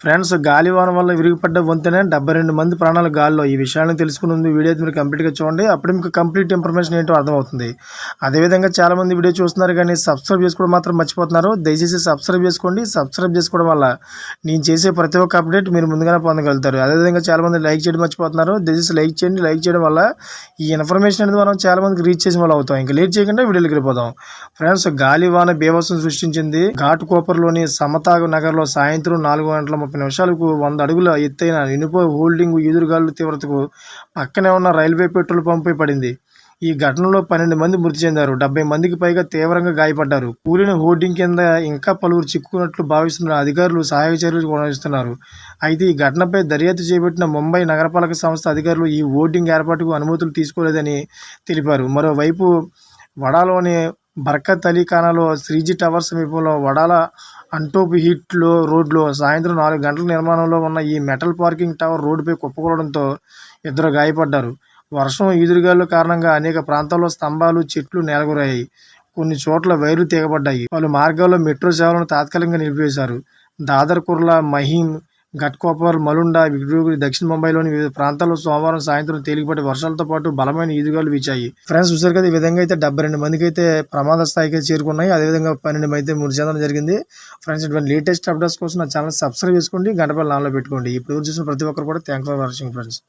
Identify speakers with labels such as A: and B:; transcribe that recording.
A: Friends గాలివానం వల్ల విరిగిపడ్డ వంతెన డెబ్బై రెండు మంది ప్రాణాలు గాల్లో. ఈ విషయాన్ని తెలుసుకుని ఉంది వీడియో మీరు కంప్లీట్గా చూడండి. అప్పుడు మీకు కంప్లీట్ ఇన్ఫర్మేషన్ ఏంటో అర్థమవుతుంది. అదేవిధంగా చాలా మంది వీడియో చూస్తున్నారు కానీ సబ్స్క్రైబ్ చేసుకోవడం మాత్రం మర్చిపోతున్నారు. దయచేసి సబ్స్క్రైబ్ చేసుకోండి. సబ్స్క్రైబ్ చేసుకోవడం వల్ల నేను చేసే ప్రతి ఒక్క అప్డేట్ మీరు ముందుగానే పొందగలుగుతారు. అదేవిధంగా చాలా మంది లైక్ చేయడం మర్చిపోతున్నారు. దయచేసి లైక్ చేయండి. లైక్ చేయడం వల్ల ఈ ఇన్ఫర్మేషన్ అనేది మనం చాలా మందికి రీచ్ చేసిన వాళ్ళు అవుతాం. ఇంకా లేట్ చేయకుండా వీడియోకి వెళ్ళిపోదాం. ఫ్రెండ్స్ గాలివాన బీభత్సం సృష్టించింది ఘాటుకోపర్లోని సమతాగ్ నగర్లో సాయంత్రం నాలుగు గంటల ముప్పై నిమిషాలకు వంద అడుగుల ఎత్తైన ఇనుప హోల్డింగ్ ఎదురుగాలు తీవ్రతకు పక్కనే ఉన్న రైల్వే పెట్రోల్ పంపై పడింది. ఈ ఘటనలో పన్నెండు మంది మృతి చెందారు. డెబ్బై మందికి పైగా తీవ్రంగా గాయపడ్డారు. కూలిన హోర్డింగ్ కింద ఇంకా పలువురు చిక్కుకున్నట్లు భావిస్తున్న అధికారులు సహాయక చర్యలు కొనసాగిస్తున్నారు. అయితే ఈ ఘటనపై దర్యాప్తు చేపట్టిన ముంబై నగరపాలక సంస్థ అధికారులు ఈ హోర్డింగ్ ఏర్పాటుకు అనుమతులు తీసుకోలేదని తెలిపారు. మరోవైపు వడాలోని బర్కత్ అలీ ఖానాలో శ్రీజీ టవర్ సమీపంలో వడాల అంటోప్ హిట్లో రోడ్లో సాయంత్రం నాలుగు గంటల నిర్మాణంలో ఉన్న ఈ మెటల్ పార్కింగ్ టవర్ రోడ్డుపై కుప్పకూలడంతో ఇద్దరు గాయపడ్డారు. వర్షం ఈదురుగాలు కారణంగా అనేక ప్రాంతాల్లో స్తంభాలు చెట్లు నేలగొరాయి కొన్ని చోట్ల వైర్లు తీగబడ్డాయి. పలు మార్గాల్లో మెట్రో సేవలను తాత్కాలికంగా నిలిపివేశారు. దాదర్ కుర్లా మహీం ఘట్కోపర్ మలుండా విగ్రూగురి దక్షిణ ముంబైలోని వివిధ ప్రాంతాల్లో సోమవారం సాయంత్రం తేలికపాటి వర్షాలతో పాటు బలమైన ఈదుగాలు వీచాయి. ఫ్రెండ్స్ చూసారు కదా ఈ విధంగా అయితే డెబ్బై రెండు మందికి అయితే ప్రమాద స్థాయికి చేరుకున్నాయి. అదేవిధంగా పన్నెండు మంది అయితే మృతి చెందడం జరిగింది. ఫ్రెండ్స్ ఇటువంటి లేటెస్ట్ అప్డేట్స్ కోసం నా ఛానల్ సబ్స్క్రైబ్ చేసుకోండి. గంటపల్లి నాలో పెట్టుకోండి. ఇప్పుడు చూసిన ప్రతి ఒక్కరు కూడా థ్యాంక్ ఫర్ వాచింగ్ ఫ్రెండ్స్.